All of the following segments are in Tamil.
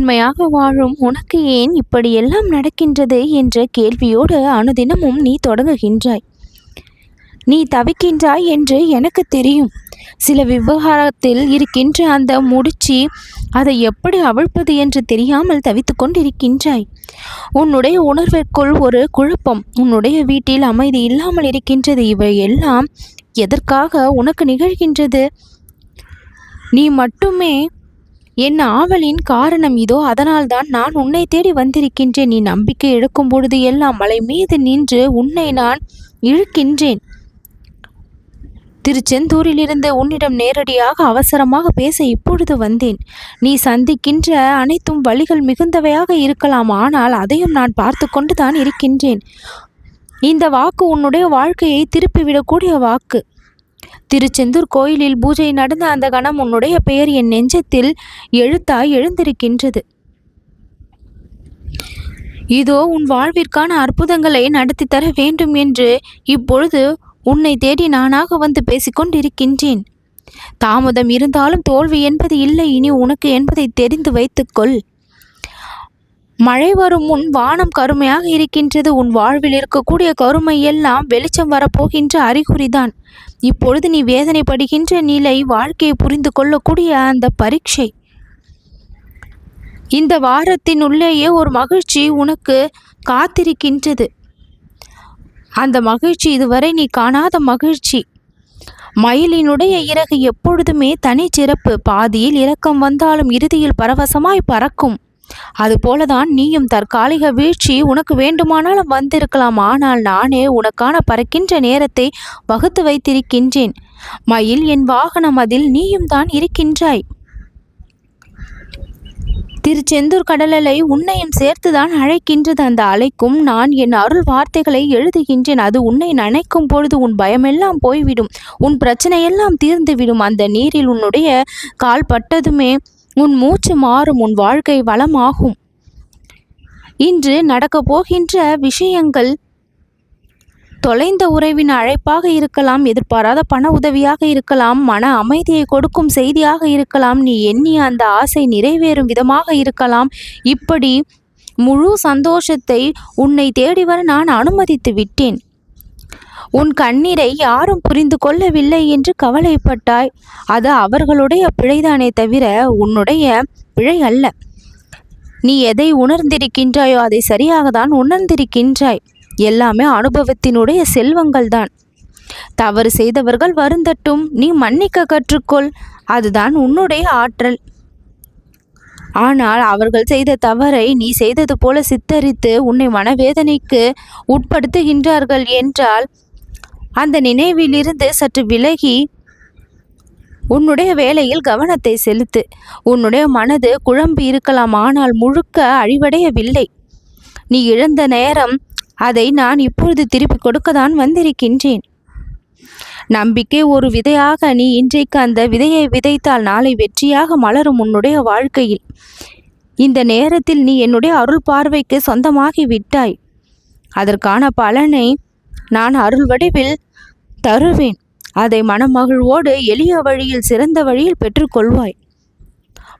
உண்மையாக வாழும் உனக்கு ஏன் இப்படியெல்லாம் நடக்கின்றது என்ற கேள்வியோடு அனுதினமும் நீ தொடங்குகின்றாய். நீ தவிக்கின்றாய் என்று எனக்கு தெரியும். சில விவகாரத்தில் இருக்கின்ற அந்த முடிச்சி அதை எப்படி அவிழ்ப்பது என்று தெரியாமல் தவித்து கொண்டிருக்கின்றாய். உன்னுடைய உணர்விற்குள் ஒரு குழப்பம் உன்னுடைய வீட்டில் அமைதி இல்லாமல் இருக்கின்றது இவை எல்லாம் எதற்காக உனக்கு நிகழ்கின்றது? நீ மட்டுமே என் ஆவலின் காரணம் இதோ அதனால்தான் நான் உன்னை தேடி வந்திருக்கின்றேன். நீ நம்பிக்கை எடுக்கும் பொழுது எல்லாம் மலை மீது நின்று உன்னை நான் இழுக்கின்றேன். திருச்செந்தூரிலிருந்து உன்னிடம் நேரடியாக அவசரமாக பேச இப்பொழுது வந்தேன். நீ சந்திக்கின்ற அனைத்தும் வழிகள் மிகுந்தவையாக இருக்கலாம். ஆனால் அதையும் நான் பார்த்து கொண்டு தான் இருக்கின்றேன். இந்த வாக்கு உன்னுடைய வாழ்க்கையை திருப்பிவிடக்கூடிய வாக்கு. திருச்செந்தூர் கோயிலில் பூஜை நடந்த அந்த கணம் உன்னுடைய பெயர் என் நெஞ்சத்தில் எழுத்தாய் எழுந்திருக்கின்றது. இதோ உன் வாழ்விற்கான அற்புதங்களை நடத்தி தர வேண்டும் என்று இப்பொழுது உன்னை தேடி நானாக வந்து பேசிக்கொண்டிருக்கின்றேன் தாமதம் இருந்தாலும் தோல்வி என்பது இல்லை. இனி உனக்கு என்பதை தெரிந்து வைத்துக்கொள் மழை வரும் முன் வானம் கருமையாக இருக்கின்றது. உன் வாழ்வில் இருக்கக்கூடிய கருமை எல்லாம் வெளிச்சம் வரப்போகின்ற அறிகுறிதான். இப்பொழுது நீ வேதனைப்படுகின்ற நிலை வாழ்க்கையை புரிந்து கொள்ளக்கூடிய அந்த பரீட்சை. இந்த வாரத்தின் உள்ளேயே ஒரு மகிழ்ச்சி உனக்கு காத்திருக்கின்றது. அந்த மகிழ்ச்சி இதுவரை நீ காணாத மகிழ்ச்சி. மயிலினுடைய இறகு எப்பொழுதுமே தனிச்சிறப்பு. பாதியில் இறக்கம் வந்தாலும் இறுதியில் பரவசமாய் பறக்கும். அதுபோலதான் நீயும் தற்காலிக வீழ்ச்சி உனக்கு வேண்டுமானாலும் வந்திருக்கலாம். ஆனால் நானே உனக்கான பறக்கின்ற நேரத்தை வகுத்து வைத்திருக்கின்றேன். மயில் என் வாகனம் அதில் நீயும் தான் இருக்கின்றாய். திருச்செந்தூர் கடலலை உன்னையும் சேர்த்துதான் அழைக்கின்றது. அந்த அலைக்கும் நான் என் அருள் வார்த்தைகளை எழுதுகின்றேன். அது உன்னை நினைக்கும் பொழுது உன் பயமெல்லாம் போய்விடும். உன் பிரச்சனையெல்லாம் தீர்ந்துவிடும். அந்த நீரில் உன்னுடைய கால் பட்டதுமே உன் மூச்சு மாறும் உன் வாழ்க்கை வளமாகும். இன்று நடக்கப் போகின்ற விஷயங்கள் தொலைந்த உறவின் அழைப்பாக இருக்கலாம் எதிர்பாராத பண உதவியாக இருக்கலாம் மன அமைதியை கொடுக்கும் செய்தியாக இருக்கலாம் நீ எண்ணி அந்த ஆசை நிறைவேறும் விதமாக இருக்கலாம். இப்படி முழு சந்தோஷத்தை உன்னை தேடி வர நான் அனுமதித்து விட்டேன். உன் கண்ணீரை யாரும் புரிந்து கொள்ளவில்லை என்று கவலைப்பட்டாய். அது அவர்களுடைய பிழைதானே தவிர உன்னுடைய பிழை அல்ல. நீ எதை உணர்ந்திருக்கின்றாயோ அதை சரியாக தான் உணர்ந்திருக்கின்றாய். எல்லாமே அனுபவத்தினுடைய செல்வங்கள் தான் தவறு செய்தவர்கள் வருந்தட்டும். நீ மன்னிக்க கற்றுக்கொள். அதுதான் உன்னுடைய ஆற்றல். ஆனால் அவர்கள் செய்த தவறை நீ செய்தது போல சித்தரித்து உன்னை மனவேதனைக்கு உட்படுத்துகின்றார்கள் என்றால் அந்த நினைவிலிருந்து சற்று விலகி உன்னுடைய வேலையில் கவனத்தை செலுத்து. உன்னுடைய மனது குழம்பி இருக்கலாம் ஆனால் முழுக்க அழிவடையவில்லை. நீ இழந்த நேரம் அதை நான் இப்பொழுது திருப்பி கொடுக்க தான் வந்திருக்கின்றேன். நம்பிக்கை ஒரு விதையாக நீ இன்றைக்கு அந்த விதையை விதைத்தால் நாளை வெற்றியாக மலரும் உன்னுடைய வாழ்க்கையில். இந்த நேரத்தில் நீ என்னுடைய அருள் பார்வைக்கு சொந்தமாகி விட்டாய் அதற்கான பலனை நான் அருள் வடிவில் தருவேன். அதை மனமகிழ்வோடு எளிய வழியில் சிறந்த வழியில் பெற்றுக்கொள்வாய்.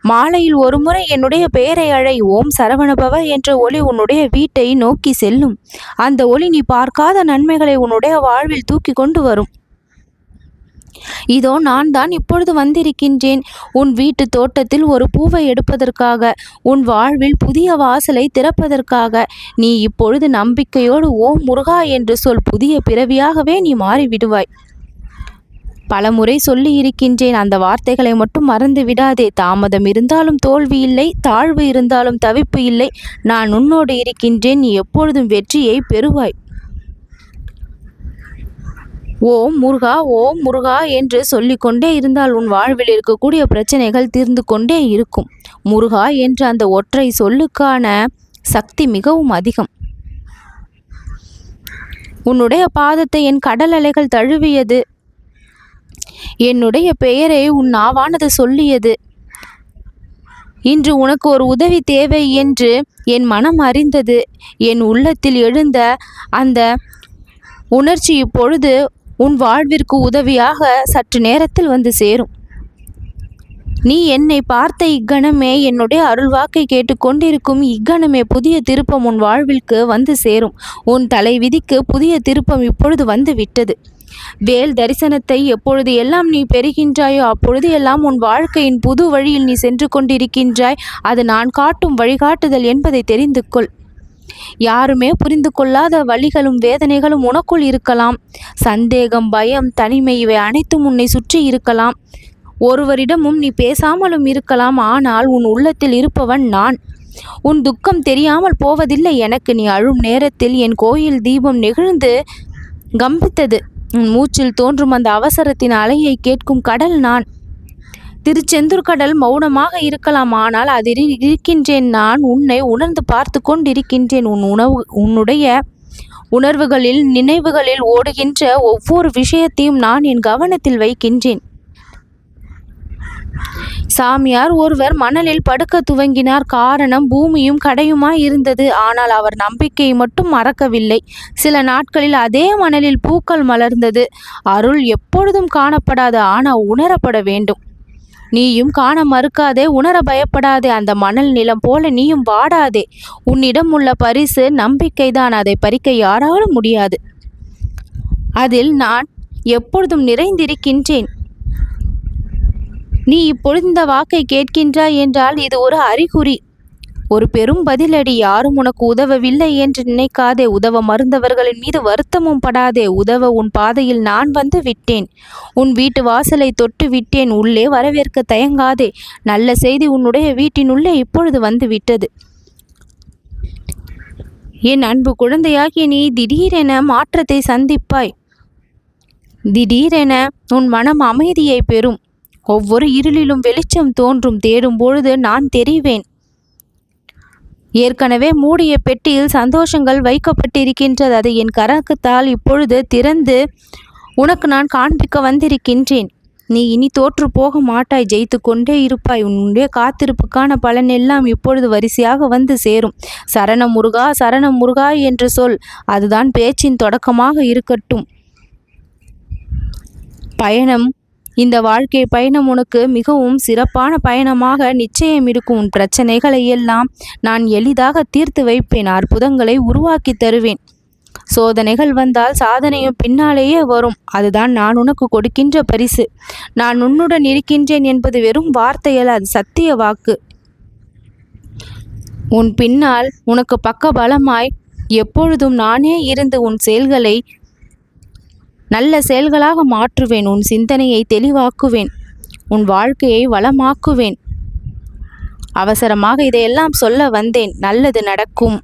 மாலையில் ஒருமுறை என்னுடைய பெயரை அழை. ஓம் சரவணபவ என்ற ஒளி உன்னுடைய வீட்டை நோக்கி செல்லும். அந்த ஒளி நீ பார்க்காத நன்மைகளை உன்னுடைய வாழ்வில் தூக்கி கொண்டு வரும். இதோ நான் தான் இப்பொழுது வந்திருக்கின்றேன். உன் வீட்டு தோட்டத்தில் ஒரு பூவை எடுப்பதற்காக உன் வாழ்வில் புதிய வாசலை திறப்பதற்காக நீ இப்பொழுது நம்பிக்கையோடு ஓம் முருகா என்று சொல் புதிய பிறவியாகவே நீ மாறிவிடுவாய். பலமுறை சொல்லி இருக்கின்றேன் அந்த வார்த்தைகளை மட்டும் மறந்து விடாதே. தாமதம் இருந்தாலும் தோல்வி இல்லை தாழ்வு இருந்தாலும் தவிப்பு இல்லை. நான் உன்னோடு இருக்கின்றேன் நீ எப்பொழுதும் வெற்றியை பெறுவாய். ஓம் முருகா ஓம் முருகா என்று சொல்லிக்கொண்டே இருந்தால் உன் வாழ்வில் இருக்கக்கூடிய பிரச்சனைகள் தீர்ந்து கொண்டே இருக்கும். முருகா என்ற அந்த ஒற்றை சொல்லுக்கான சக்தி மிகவும் அதிகம். உன்னுடைய பாதத்தை என் கடல் அலைகள் தழுவியது. என்னுடைய பெயரை உன் நாவானது சொல்லியது. இன்று உனக்கு ஒரு உதவி தேவை என்று என் மனம் அறிந்தது. என் உள்ளத்தில் எழுந்த அந்த உணர்ச்சி இப்பொழுது உன் வாழ்விற்கு உதவியாக சற்று நேரத்தில் வந்து சேரும். நீ என்னை பார்த்த இக்கணமே என்னுடைய அருள்வாக்கை கேட்டுக்கொண்டிருக்கும் இக்கணமே புதிய திருப்பம் உன் வாழ்விற்கு வந்து சேரும். உன் தலை விதிக்கு புதிய திருப்பம் இப்பொழுது வந்து விட்டது. வேல் தரிசனத்தை எப்பொழுது எல்லாம் நீ பெறுகின்றாயோ அப்பொழுது எல்லாம் உன் வாழ்க்கையின் புது வழியில் நீ சென்று கொண்டிருக்கின்றாய். அது நான் காட்டும் வழிகாட்டுதல் என்பதை தெரிந்து கொள். யாருமே புரிந்து கொள்ளாத வழிகளும் வேதனைகளும் உனக்குள் இருக்கலாம். சந்தேகம் பயம் தனிமை இவை அனைத்தும் உன்னை சுற்றி இருக்கலாம். ஒருவரிடமும் நீ பேசாமலும் இருக்கலாம் ஆனால் உன் உள்ளத்தில் இருப்பவன் நான். உன் துக்கம் தெரியாமல் போவதில்லை எனக்கு நீ அழும் நேரத்தில் என் கோயில் தீபம் நெகிழ்ந்து கம்பித்தது. உன் மூச்சில் தோன்றும் அந்த அவசரத்தின் அலையை கேட்கும் கடல் நான். திருச்செந்தூர் கடல் மௌனமாக இருக்கலாம் ஆனால் அதில் இருக்கின்றேன் நான். உன்னை உணர்ந்து பார்த்து கொண்டிருக்கின்றேன். உன் உணவு உன்னுடைய உணர்வுகளில் நினைவுகளில் ஓடுகின்ற ஒவ்வொரு விஷயத்தையும் நான் என் கவனத்தில் வைக்கின்றேன். சாமியார் ஒருவர் மணலில் படுக்க துவங்கினார். காரணம் பூமியும் கடையுமாய் இருந்தது. ஆனால் அவர் நம்பிக்கையை மட்டும் மறக்கவில்லை. சில நாட்களில் அதே மணலில் பூக்கள் மலர்ந்தது. அருள் எப்பொழுதும் காணப்படாது. ஆனால் உணரப்பட வேண்டும். நீயும் காண மறுக்காதே உணர பயப்படாதே அந்த மணல் நிலம் போல நீயும் வாடாதே. உன்னிடம் உள்ள பரிசு நம்பிக்கைதான் அதை பறிக்க யாராலும் முடியாது. அதில் நான் எப்பொழுதும் நிறைந்திருக்கின்றேன். நீ இப்பொழுது இந்த வாக்கை கேட்கின்றாய் என்றால் இது ஒரு அறிகுறி. ஒரு பெரும் பதிலடி யாரும் உனக்கு உதவவில்லை என்று நினைக்காதே. உதவ மருந்தவர்களின் மீது வருத்தமும் படாதே. உதவ உன் பாதையில் நான் வந்து விட்டேன். உன் வீட்டு வாசலை தொட்டு விட்டேன். உள்ளே வரவேற்க தயங்காதே. நல்ல செய்தி உன்னுடைய வீட்டினுள்ளே இப்பொழுது வந்து விட்டது. என் அன்பு குழந்தையாகிய நீ திடீரென மாற்றத்தை சந்திப்பாய். திடீரென உன் மனம் அமைதியை பெறும். ஒவ்வொரு இருளிலும் வெளிச்சம் தோன்றும். தேடும் பொழுது நான் தெரிவேன். ஏற்கனவே மூடிய பெட்டியில் சந்தோஷங்கள் வைக்கப்பட்டிருக்கின்றது. அதை என் கரக்குத்தால் இப்பொழுது திறந்து உனக்கு நான் காண்பிக்க வந்திருக்கின்றேன். நீ இனி தோற்று போக மாட்டாய் ஜெயித்து கொண்டே இருப்பாய். உன்னுடைய காத்திருப்புக்கான பலன் எல்லாம் இப்பொழுது வரிசையாக வந்து சேரும். சரணம் முருகா சரண முருகா என்று சொல். அதுதான் பேச்சின் தொடக்கமாக இருக்கட்டும். பயணம் இந்த வாழ்க்கை பயணம் உனக்கு மிகவும் சிறப்பான பயணமாக நிச்சயம் இருக்கும். உன் பிரச்சனைகளை எல்லாம் நான் எளிதாக தீர்த்து வைப்பேன். அற்புதங்களை உருவாக்கி தருவேன். சோதனைகள் வந்தால் சாதனையும் பின்னாலேயே வரும். அதுதான் நான் உனக்கு கொடுக்கின்ற பரிசு. நான் உன்னுடன் இருக்கின்றேன் என்பது வெறும் வார்த்தையல்ல அது சத்திய வாக்கு. உன் பின்னால் உனக்கு பக்க பலமாய் எப்பொழுதும் நானே இருந்து உன் செயல்களை நல்ல செயல்களாக மாற்றுவேன். உன் சிந்தனையை தெளிவாக்குவேன். உன் வாழ்க்கையை வளமாக்குவேன். அவசரமாக இதையெல்லாம் சொல்ல வந்தேன். நல்லது நடக்கும்.